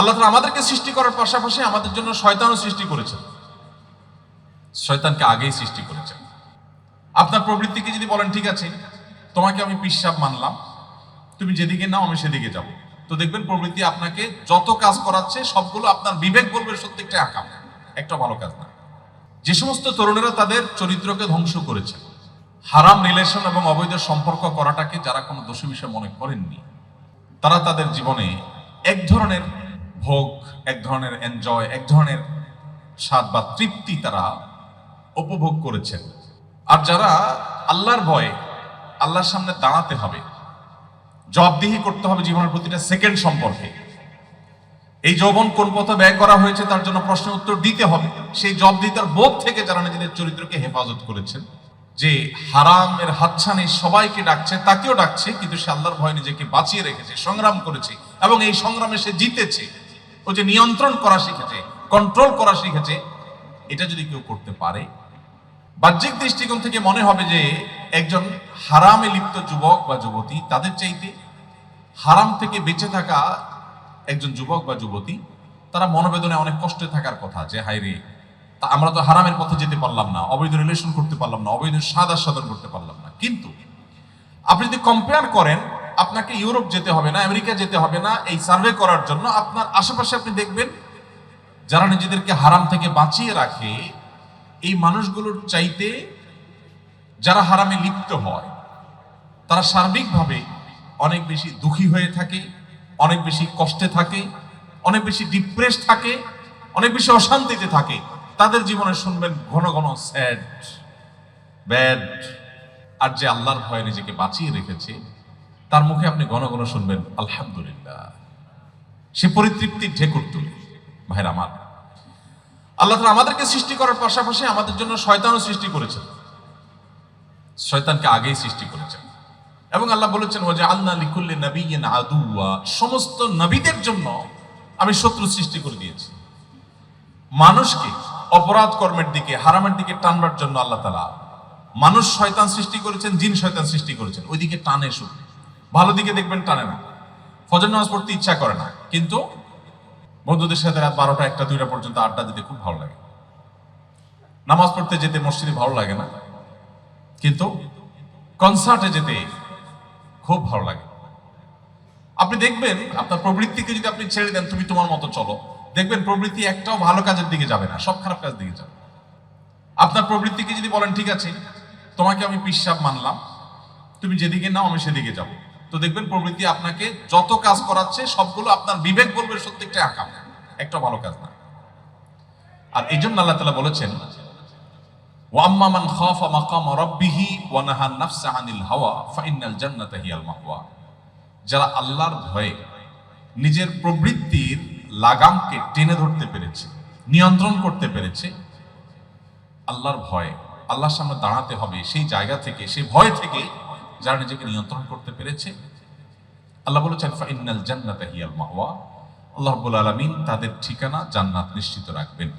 আল্লাহ তাআলা আমাদেরকে সৃষ্টি করার পাশাপাশি আমাদের জন্য শয়তানও সৃষ্টি করেছেন। শয়তানকে আগেই সৃষ্টি করেছেন। আপনার প্রবৃত্তিকে যদি বলেন, ঠিক আছে, তোমাকে আমি পিসাব মানলাম, তুমি যেদিকে নাও আমি সেদিকে যাব। তো দেখবেন প্রবৃত্তি আপনাকে যত কাজ করাচ্ছে, সবগুলো আপনার বিবেক বলবে প্রত্যেকটা আকাম একটা ভালো কাজ না। যে সমস্ত তরুণেরা তাদের চরিত্রকে ধ্বংস করেছে, হারাম রিলেশন এবং অবৈধ সম্পর্ক করাটাকে যারা কোনো দোষী বিষয় মনে করেননি, তারা তাদের জীবনে এক ধরনের ভোগ, এক ধরনের এনজয় এক ধরনের স্বাদ বা তৃপ্তি তারা উপভোগ করেছেন। আর যারা আল্লাহর ভয়ে আল্লাহর সামনে দাঁড়াতে হবে, জবাবদিহি করতে হবে জীবনের প্রতিটা সেকেন্ড সম্পর্কে, এই যৌবন কোন পথে ব্যয় করা হয়েছে তার জন্য প্রশ্নের উত্তর দিতে হবে। সেই জবাবদিহিতার বোধ থেকে যারা নিজেদের চরিত্রকে হেফাজত করেছেন, যে হারামের হাতছানি সবাইকে ডাকছে, তাকেও ডাকছে, কিন্তু সে আল্লাহর ভয় নিজেকে বাঁচিয়ে রেখেছে, সংগ্রাম করেছে এবং এই সংগ্রামে সে জিতেছে। ও যে নিয়ন্ত্রণ করা শিখেছে কন্ট্রোল করা শিখেছে, এটা যদি কেউ করতে পারে, বাহ্যিক দৃষ্টিকোণ থেকে মনে হবে যে একজন হারামে লিপ্ত যুবক বা যুবতী, তাদের চাইতে হারাম থেকে বেঁচে থাকা একজন যুবক বা যুবতী, তারা মনোবেদনায় অনেক কষ্টে থাকার কথা যে হাই রে, তা আমরা তো হারামের পথে যেতে পারলাম না, অবৈধ রিলেশন করতে পারলাম না, অবৈধ স্বাদ আস্বাদন করতে পারলাম না। কিন্তু আপনি যদি কম্পেয়ার করেন আপনাকে ইউরোপ যেতে হবে না, আমেরিকা যেতে হবে না, এই সার্ভে করার জন্য আপনার আশেপাশে আপনি দেখবেন যারা নিজেদেরকে হারাম থেকে বাঁচিয়ে রাখে, এই মানুষগুলোর চাইতে যারা হারামে লিপ্ত হয়, তারা সার্বিকভাবে অনেক বেশি দুঃখী হয়ে থাকে, অনেক বেশি কষ্টে থাকে, অনেক বেশি ডিপ্রেস থাকে, অনেক বেশি অশান্তিতে থাকে। তাদের জীবনে শুনবেন ঘন ঘন স্যাড ব্যাড আর যে আল্লাহর ভয়ে নিজেকে বাঁচিয়ে রেখেছে তার মুখে আপনি ঘন ঘন শুনবেন, আলহামদুলিল্লাহ। সে পরিতৃপ্তির ঢেকুর তুলে ভাইরা আমার। আল্লাহ তাআলা আমাদেরকে সৃষ্টি করার পাশাপাশি আমাদের জন্য শয়তানও সৃষ্টি করেছেন। শয়তানকে আগেই সৃষ্টি করেছেন। এবং আল্লাহ বলেছেন ওয়া জাআলনা লিকুল্লি নাবিয়্যিন আদুওয়া। সমস্ত নবীদের জন্য আমি শত্রু সৃষ্টি করে দিয়েছি। মানুষকে অপরাধ কর্মের দিকে, হারামের দিকে টানবার জন্য আল্লাহ তালা মানুষ শয়তান সৃষ্টি করেছেন, জিন শয়তান সৃষ্টি করেছেন। ওইদিকে টানে শুধু। ভালো দিকে দেখবেন টানে না। ফজর নামাজ পড়তে ইচ্ছা করে না। কিন্তু বন্ধুদের সাথে রাত বারোটা একটা, দুইটা পর্যন্ত আড্ডা দিতে খুব ভালো লাগে। নামাজ পড়তে যেতে মসজিদে ভালো লাগে না। কিন্তু কনসার্টে যেতে খুব ভালো লাগে। আপনি দেখবেন, আপনার প্রবৃত্তিকে যদি আপনি ছেড়ে দেন, তুমি তোমার মতো চলো। দেখবেন প্রবৃত্তি একটাও ভালো কাজের দিকে যাবে না, সব খারাপ কাজ দিকে যাবে। আপনার প্রবৃত্তিকে যদি বলেন, ঠিক আছে, তোমাকে আমি পিসাব মানলাম। তুমি যেদিকে নাও, আমি সেদিকে যাব। তো দেখবেন প্রবৃত্তি আপনাকে যত কাজ করাচ্ছে, সবগুলো আপনার বিবেক বলবে প্রত্যেকটা আকাম। একটা ভালো কাজ না। আর এই জন্য আল্লাহ তালা বলেছেন, ওয়াম্মা মান খাফা মাকাম রাব্বিহি ওয়া নাহা নাফসা আনিল হাওয়া ফাইনাল জান্নাতা হিয়াল মাহওয়া। যারা আল্লাহর ভয়ে নিজের প্রবৃত্তির লাগামকে টেনে ধরতে পেরেছে, নিয়ন্ত্রণ করতে পেরেছে, আল্লাহর ভয় আল্লাহর সামনে দাঁড়াতে হবে সেই জায়গা থেকে, সেই ভয় থেকে যারা নিজেকে নিয়ন্ত্রণ করতে পেরেছে। আল্লাহ বলেছেন ফাইনাল জান্নাতা হিয়াল আল্লাহ আলামিন তাদের ঠিকানা জান্নাত নিশ্চিত রাখবেন।